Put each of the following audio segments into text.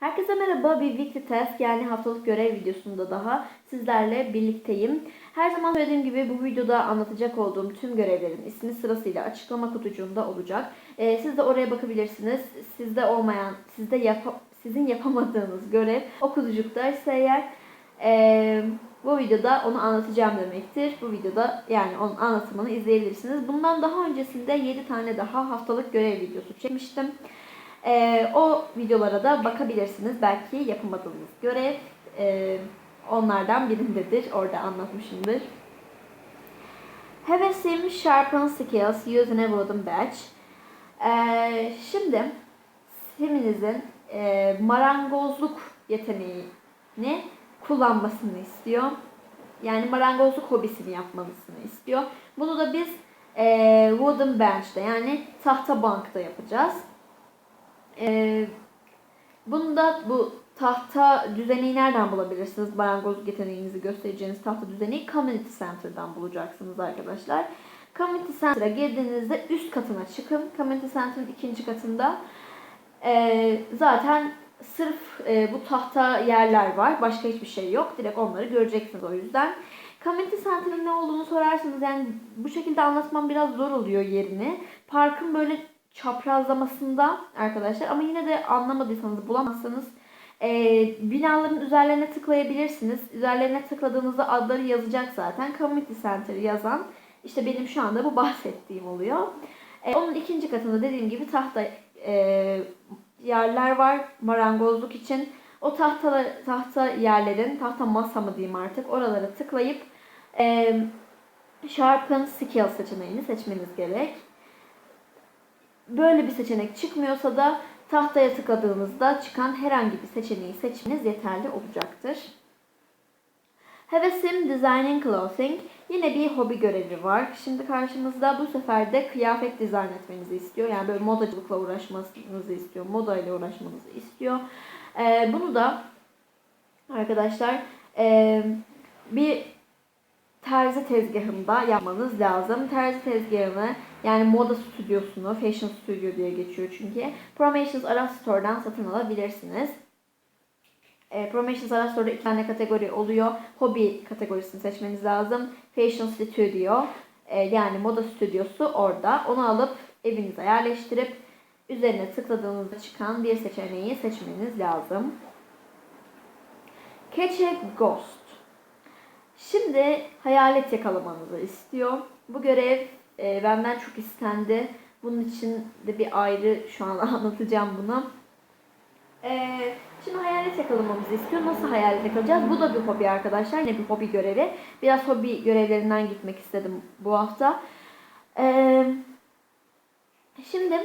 Herkese merhaba. Bir weekly task yani haftalık görev videosunda daha sizlerle birlikteyim. Her zaman söylediğim gibi bu videoda anlatacak olduğum tüm görevlerin ismi sırasıyla açıklama kutucuğunda olacak. Ee, siz de oraya bakabilirsiniz. Sizde olmayan, sizde yap sizin yapamadığınız görev o kutucuktaysa eğer ee, bu videoda onu anlatacağım demektir. Bu videoda yani onun anlatımını izleyebilirsiniz. Bundan daha öncesinde 7 tane daha haftalık görev videosu çekmiştim. Ee, o videolara da bakabilirsiniz. Belki yapamadığınız görev e, onlardan birindedir. Orada anlatmışımdır. Have a sim sharpen skills using a wooden badge. Ee, şimdi siminizin e, marangozluk yeteneğini kullanmasını istiyor. Yani marangozluk hobisini yapmanızını istiyor. Bunu da biz e, wooden bench'te yani tahta bankta yapacağız. Ee, bunu bu tahta düzeneyi nereden bulabilirsiniz? Marangozluk yeteneğinizi göstereceğiniz tahta düzeneyi Community Center'dan bulacaksınız arkadaşlar. Community Center'a girdiğinizde üst katına çıkın. Community Center'ın ikinci katında ee, zaten sırf e, bu tahta yerler var. Başka hiçbir şey yok. Direkt onları göreceksiniz o yüzden. Community Center'ın ne olduğunu sorarsanız yani bu şekilde anlatmam biraz zor oluyor yerini. Parkın böyle çaprazlamasında arkadaşlar ama yine de anlamadıysanız bulamazsanız e, binaların üzerlerine tıklayabilirsiniz. Üzerlerine tıkladığınızda adları yazacak zaten. Community Center yazan işte benim şu anda bu bahsettiğim oluyor. E, onun ikinci katında dediğim gibi tahta e, yerler var marangozluk için. O tahta tahta yerlerin, tahta masa mı diyeyim artık oralara tıklayıp e, Sharpen Skill seçeneğini seçmeniz gerek. Böyle bir seçenek çıkmıyorsa da tahtaya tıkladığınızda çıkan herhangi bir seçeneği seçmeniz yeterli olacaktır. Have a sim designing clothing. Yine bir hobi görevi var. Şimdi karşımızda bu sefer de kıyafet dizayn etmenizi istiyor. Yani böyle modacılıkla uğraşmanızı istiyor. Moda ile uğraşmanızı istiyor. Ee, bunu da arkadaşlar e, bir terzi tezgahında yapmanız lazım. Terzi tezgahını yani moda stüdyosunu, fashion studio diye geçiyor çünkü. Promotions Ara Store'dan satın alabilirsiniz. E, Promotions Ara Store'da iki tane kategori oluyor. Hobi kategorisini seçmeniz lazım. Fashion Studio e, yani moda stüdyosu orada. Onu alıp evinize yerleştirip üzerine tıkladığınızda çıkan bir seçeneği seçmeniz lazım. Catch a Ghost. Şimdi hayalet yakalamanızı istiyor. Bu görev e, benden çok istendi. Bunun için de bir ayrı şu an anlatacağım bunu. E, şimdi hayalet yakalamamızı istiyor. Nasıl hayalet yakalayacağız? Bu da bir hobi arkadaşlar. Yine bir hobi görevi. Biraz hobi görevlerinden gitmek istedim bu hafta. E, şimdi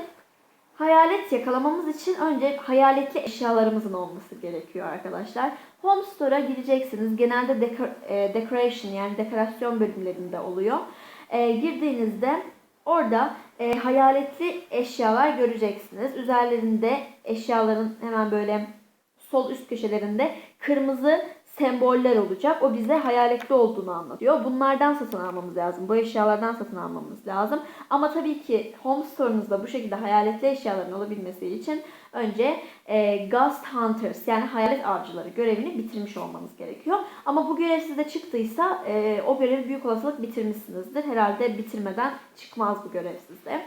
hayalet yakalamamız için önce hayaletli eşyalarımızın olması gerekiyor arkadaşlar. Home Store'a gideceksiniz. Genelde dekor, e, decoration yani dekorasyon bölümlerinde oluyor. E, girdiğinizde orada e, hayaletli eşyalar göreceksiniz. Üzerlerinde eşyaların hemen böyle sol üst köşelerinde kırmızı semboller olacak. O bize hayaletli olduğunu anlatıyor. Bunlardan satın almamız lazım. Bu eşyalardan satın almamız lazım. Ama tabii ki home store'unuzda bu şekilde hayaletli eşyaların olabilmesi için önce e, Ghost Hunters yani hayalet avcıları görevini bitirmiş olmanız gerekiyor. Ama bu görev size çıktıysa e, o görevi büyük olasılık bitirmişsinizdir. Herhalde bitirmeden çıkmaz bu görev sizde.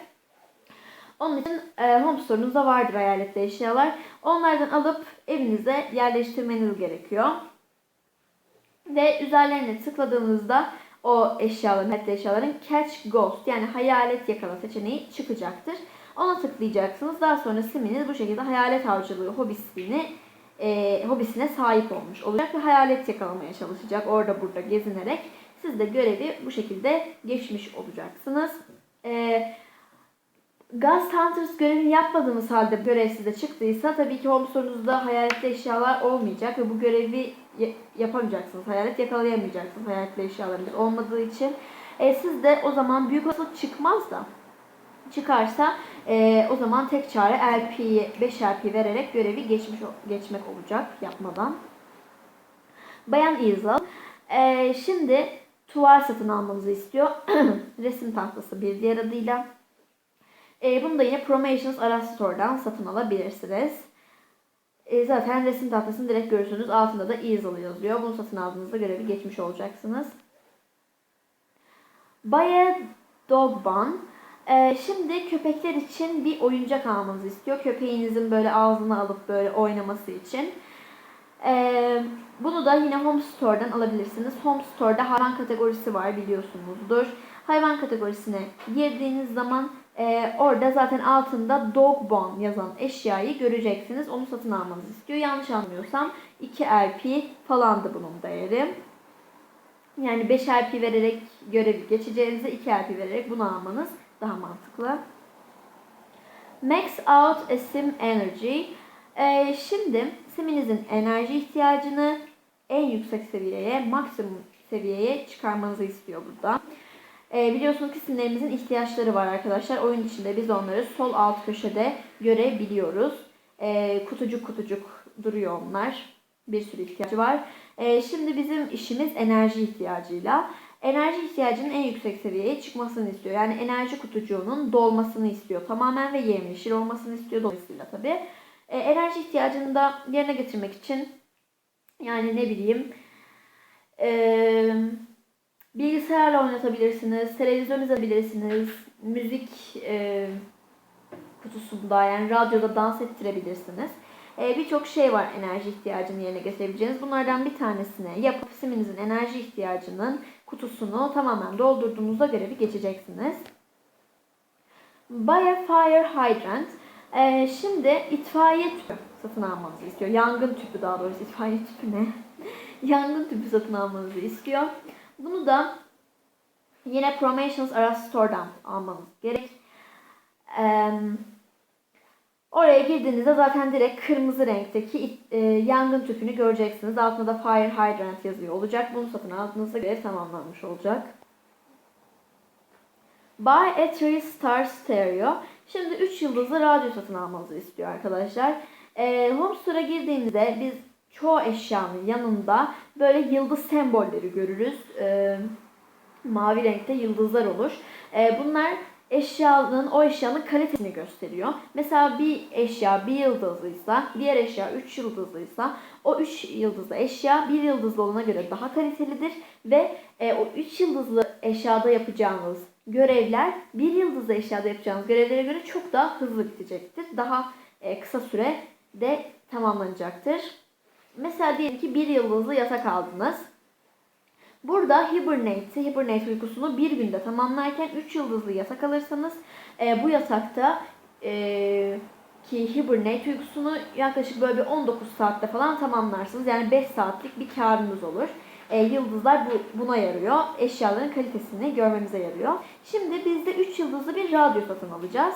Onun için e, home store'unuzda vardır hayaletli eşyalar. Onlardan alıp evinize yerleştirmeniz gerekiyor. Ve üzerlerine tıkladığınızda o eşyaların, hatta eşyaların catch ghost yani hayalet yakala seçeneği çıkacaktır. Ona tıklayacaksınız. Daha sonra siminiz bu şekilde hayalet avcılığı hobisini e, hobisine sahip olmuş olacak ve hayalet yakalamaya çalışacak orada burada gezinerek. Siz de görevi bu şekilde geçmiş olacaksınız. E, Ghost Hunters görevini yapmadığınız halde görev size çıktıysa tabii ki home store'unuzda hayaletli eşyalar olmayacak ve bu görevi yapamayacaksınız. Hayalet yakalayamayacaksınız hayaletli eşyalarınız olmadığı için. E, siz de o zaman büyük olasılık çıkmaz da çıkarsa e, o zaman tek çare LP'yi 5 LP vererek görevi geçmiş geçmek olacak yapmadan. Bayan Easel. E, şimdi tuval satın almanızı istiyor. Resim tahtası bir diğer adıyla. E, bunu da yine Promotions Ara Store'dan satın alabilirsiniz. E, zaten resim tahtasını direkt görürsünüz. Altında da easel yazıyor. Bunu satın aldığınızda görevi geçmiş olacaksınız. Buy a dog bun. E, şimdi köpekler için bir oyuncak almanızı istiyor. Köpeğinizin böyle ağzına alıp böyle oynaması için. E, bunu da yine Home Store'dan alabilirsiniz. Home Store'da hayvan kategorisi var biliyorsunuzdur. Hayvan kategorisine girdiğiniz zaman e, orada zaten altında dog bone yazan eşyayı göreceksiniz. Onu satın almanızı istiyor. Yanlış anlıyorsam 2 LP falandı bunun değeri. Yani 5 LP vererek görevi geçeceğinize 2 LP vererek bunu almanız daha mantıklı. Max out a sim energy. E, şimdi siminizin enerji ihtiyacını en yüksek seviyeye, maksimum seviyeye çıkarmanızı istiyor burada. E, biliyorsunuz ki simlerimizin ihtiyaçları var arkadaşlar. Oyun içinde biz onları sol alt köşede görebiliyoruz. E, kutucuk kutucuk duruyor onlar. Bir sürü ihtiyacı var. E, şimdi bizim işimiz enerji ihtiyacıyla. Enerji ihtiyacının en yüksek seviyeye çıkmasını istiyor. Yani enerji kutucuğunun dolmasını istiyor. Tamamen ve yemyeşil olmasını istiyor dolayısıyla tabii. E, enerji ihtiyacını da yerine getirmek için yani ne bileyim eee Bilgisayarla oynatabilirsiniz, televizyon izleyebilirsiniz, müzik e, kutusunda yani radyoda dans ettirebilirsiniz. E, Birçok şey var enerji ihtiyacını yerine getirebileceğiniz. Bunlardan bir tanesine yapıp siminizin enerji ihtiyacının kutusunu tamamen doldurduğunuzda görevi geçeceksiniz. Buy a fire hydrant. E, şimdi itfaiye tüpü satın almanızı istiyor. Yangın tüpü daha doğrusu itfaiye tüpü ne? Yangın tüpü satın almanızı istiyor. Bunu da yine Promotions Ara Store'dan almanız gerek. Ee, oraya girdiğinizde zaten direkt kırmızı renkteki e, yangın tüpünü göreceksiniz. Altında da Fire Hydrant yazıyor olacak. Bunu satın aldığınızda görev tamamlanmış olacak. Buy a 3 star stereo. Şimdi 3 yıldızlı radyo satın almanızı istiyor arkadaşlar. Ee, Home Store'a girdiğinizde biz çoğu eşyanın yanında böyle yıldız sembolleri görürüz. Ee, mavi renkte yıldızlar olur. Ee, bunlar eşyanın, o eşyanın kalitesini gösteriyor. Mesela bir eşya bir yıldızlıysa, diğer eşya üç yıldızlıysa, o üç yıldızlı eşya bir yıldızlı olana göre daha kalitelidir ve e, o üç yıldızlı eşyada yapacağınız görevler bir yıldızlı eşyada yapacağınız görevlere göre çok daha hızlı bitecektir. Daha e, kısa sürede tamamlanacaktır. Mesela diyelim ki bir yıldızlı yatak aldınız. Burada hibernate, hibernate uykusunu bir günde tamamlarken 3 yıldızlı yatak alırsanız e, bu yatakta e, ki hibernate uykusunu yaklaşık böyle bir 19 saatte falan tamamlarsınız. Yani 5 saatlik bir karınız olur. E, yıldızlar bu, buna yarıyor. Eşyaların kalitesini görmemize yarıyor. Şimdi biz de 3 yıldızlı bir radyo satın alacağız.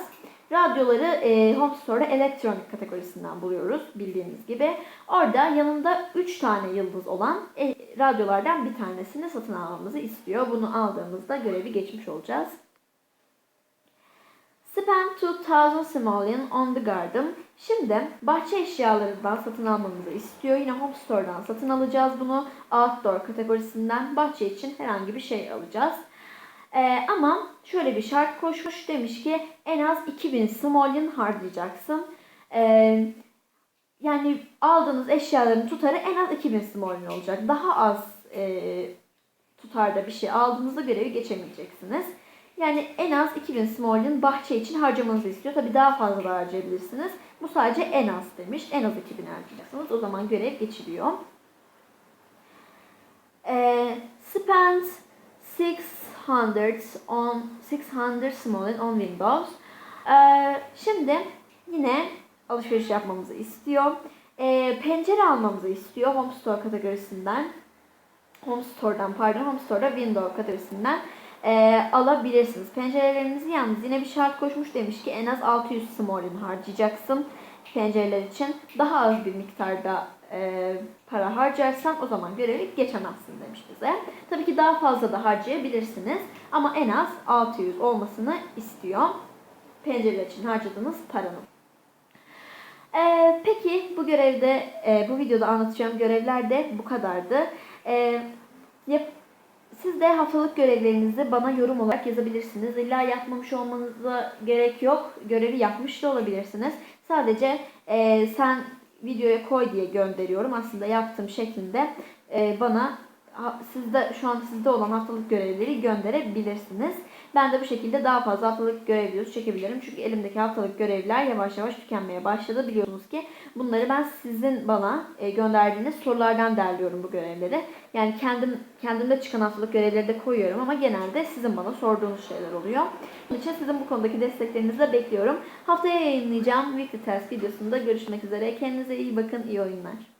Radyoları e, Home Store'da elektronik kategorisinden buluyoruz bildiğiniz gibi. Orada yanında 3 tane yıldız olan e, radyolardan bir tanesini satın almamızı istiyor. Bunu aldığımızda görevi geçmiş olacağız. Spend 2000 simoleon on the garden. Şimdi bahçe eşyalarından satın almamızı istiyor. Yine Home Store'dan satın alacağız bunu. Outdoor kategorisinden bahçe için herhangi bir şey alacağız. Ee, ama şöyle bir şart koşmuş demiş ki en az 2000 simoleon harcayacaksın. Ee, yani aldığınız eşyaların tutarı en az 2000 simoleon olacak. Daha az e, tutarda bir şey aldığınızda görevi geçemeyeceksiniz. Yani en az 2000 simoleon bahçe için harcamanızı istiyor. Tabi daha fazla da harcayabilirsiniz. Bu sadece en az demiş. En az 2000 harcayacaksınız. O zaman görev geçiliyor. Ee, spend 600 on 600 simoleon on Windows. Ee, şimdi yine alışveriş yapmamızı istiyor. Ee, pencere almamızı istiyor Home Store kategorisinden. Home Store'dan pardon Home Store'da Windows kategorisinden e, alabilirsiniz. Pencerelerinizi yalnız yine bir şart koşmuş demiş ki en az 600 simoleon harcayacaksın pencereler için. Daha az bir miktarda e, para harcarsan o zaman görevi geçemezsin demiş bize. Tabii ki daha fazla da harcayabilirsiniz ama en az 600 olmasını istiyor pencereler için harcadığınız paranın. Ee, peki bu görevde, e, bu videoda anlatacağım görevler de bu kadardı. Ee, yap, siz de haftalık görevlerinizi bana yorum olarak yazabilirsiniz. İlla yapmamış olmanıza gerek yok. Görevi yapmış da olabilirsiniz. Sadece e, sen videoya koy diye gönderiyorum. Aslında yaptığım şeklinde e, bana sizde şu an sizde olan haftalık görevleri gönderebilirsiniz. Ben de bu şekilde daha fazla haftalık görev videosu çekebilirim. Çünkü elimdeki haftalık görevler yavaş yavaş tükenmeye başladı. Biliyorsunuz ki bunları ben sizin bana e, gönderdiğiniz sorulardan derliyorum bu görevleri. Yani kendim kendimde çıkan haftalık görevleri de koyuyorum ama genelde sizin bana sorduğunuz şeyler oluyor. Bunun için sizin bu konudaki desteklerinizi de bekliyorum. Haftaya yayınlayacağım Weekly Test videosunda görüşmek üzere. Kendinize iyi bakın, iyi oyunlar.